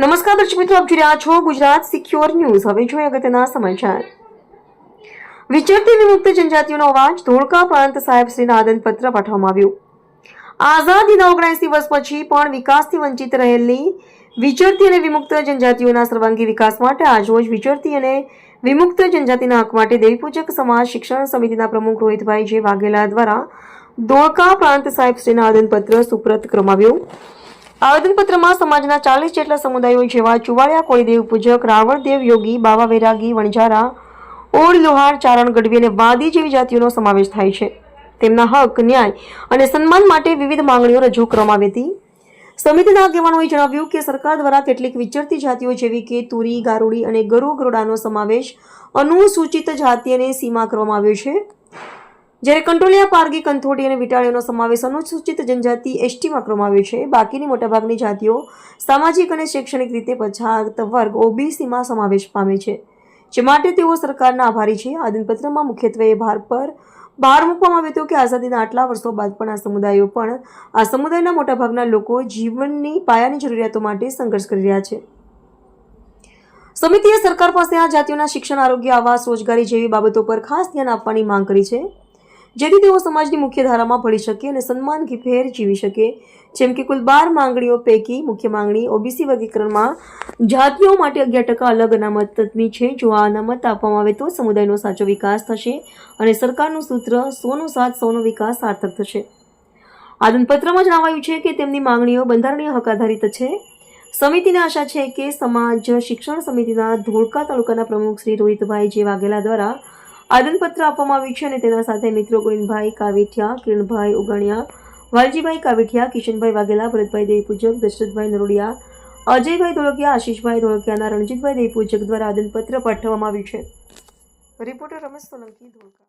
નમસ્કાર દર્શક મિત્રો, આપ જોઈ રહ્યા છો ગુજરાત સિક્યોર ન્યૂઝ. હવે જોઈએ અગત્યના સમાચાર. વિચરતી વિમુક્ત જનજાતિઓનો અવાજ ધોળકા પ્રાંત સાહેબ શ્રીના આદનપત્ર પાઠવવામાં આવ્યું. આઝાદીના ઓગણસી વર્ષ પછી પણ વિકાસથી વંચિત રહેલી વિચરતી અને વિમુક્ત જનજાતિઓના સર્વાંગી વિકાસ માટે આજરોજ વિચરતી અને વિમુક્ત જનજાતિના હક માટે દેવીપૂજક સમાજ શિક્ષણ સમિતિના પ્રમુખ રોહિતભાઈ જે વાઘેલા દ્વારા ધોળકા પ્રાંત સાહેબ શ્રીના આદનપત્ર સુપ્રત કરવામાં આવ્યું. આવેદનપત્રમાં સમાજના ચાલીસ જેટલા સમુદાયો જેવા ચુવાડિયા કોળીદેવ પૂજક, રાવણદેવ યોગી, બાવા વૈરાગી, વણઝારા ઓડ લોહાર, ચારણ, ગઢવી અને વાદી જેવી જાતિઓનો સમાવેશ થાય છે. તેમના હક, ન્યાય અને સન્માન માટે વિવિધ માંગણીઓ રજૂ કરવામાં આવી હતી. સમિતિના આગેવાનોએ જણાવ્યું કે સરકાર દ્વારા કેટલીક વિચરતી જાતિઓ જેવી કે તુરી, ગારુડી અને ગરુ ગરોડાનો સમાવેશ અનુસૂચિત જાતિ સીમા કરવામાં આવ્યો છે. જ્યારે કંટ્રોલિયા પારગી, કંથોડી અને વિટાળીઓનો સમાવેશ અનુસૂચિત જનજાતિ એસટીમાં કરવામાં આવ્યો છે, બાકીની મોટાભાગની જાતિઓ સામાજિક અને શૈક્ષણિક રીતે પછાત વર્ગ ઓબીસીમાં સમાવેશ પામે છે, જે માટે તેઓ સરકારના આભારી છે. આદનપત્રમાં મુખ્યત્વે ભાર પર બહાર મૂકવામાં આવ્યો હતો કે આઝાદીના આટલા વર્ષો બાદ પણ આ સમુદાયો પણ આ સમુદાયના મોટાભાગના લોકો જીવનની પાયાની જરૂરિયાતો માટે સંઘર્ષ કરી રહ્યા છે. સમિતિએ સરકાર પાસે આ જાતિઓના શિક્ષણ, આરોગ્ય, આવાસ, રોજગારી જેવી બાબતો પર ખાસ ધ્યાન આપવાની માંગ કરી છે. જેથી તેઓ સમાજની મુખ્ય ધારામાં ભળી શકે અને સન્માન ફેર જીવી શકે. જેમ કે કુલ બાર માંગણીઓ પૈકી મુખ્ય માંગણી ઓબીસી વર્ગીકરણમાં જાતિઓ માટે અગિયાર ટકા અલગ અનામતની છે. જો આ અનામત આપવામાં આવે તો સમુદાયનો સાચો વિકાસ થશે અને સરકારનું સૂત્ર સોનો સાથ સોનો વિકાસ સાર્થક થશે. આદનપત્રમાં જણાવાયું છે કે તેમની માંગણીઓ બંધારણીય હક આધારિત છે. સમિતિને આશા છે કે સમાજ શિક્ષણ સમિતિના ધોળકા તાલુકાના પ્રમુખ શ્રી રોહિતભાઈ જે વાઘેલા દ્વારા આદનપત્ર આપવામાં આવ્યું છે અને તેના સાથે મિત્રો ગોવિંદભાઈ કાવેઠિયા, કિરણભાઈ ઉગણિયા, વાલજીભાઈ કાવેઠિયા, કિશનભાઈ વાઘેલા, ભરતભાઈ દેવપૂજક, દશરથભાઈ નરોડિયા, અજયભાઈ ધોળકિયા, આશીષભાઈ ધોળકિયાના રણજીતભાઈ દેવપૂજક દ્વારા આદનપત્ર પાઠવવામાં આવ્યું છે. રિપોર્ટર રમેશ સોલંકી, ધોળકા.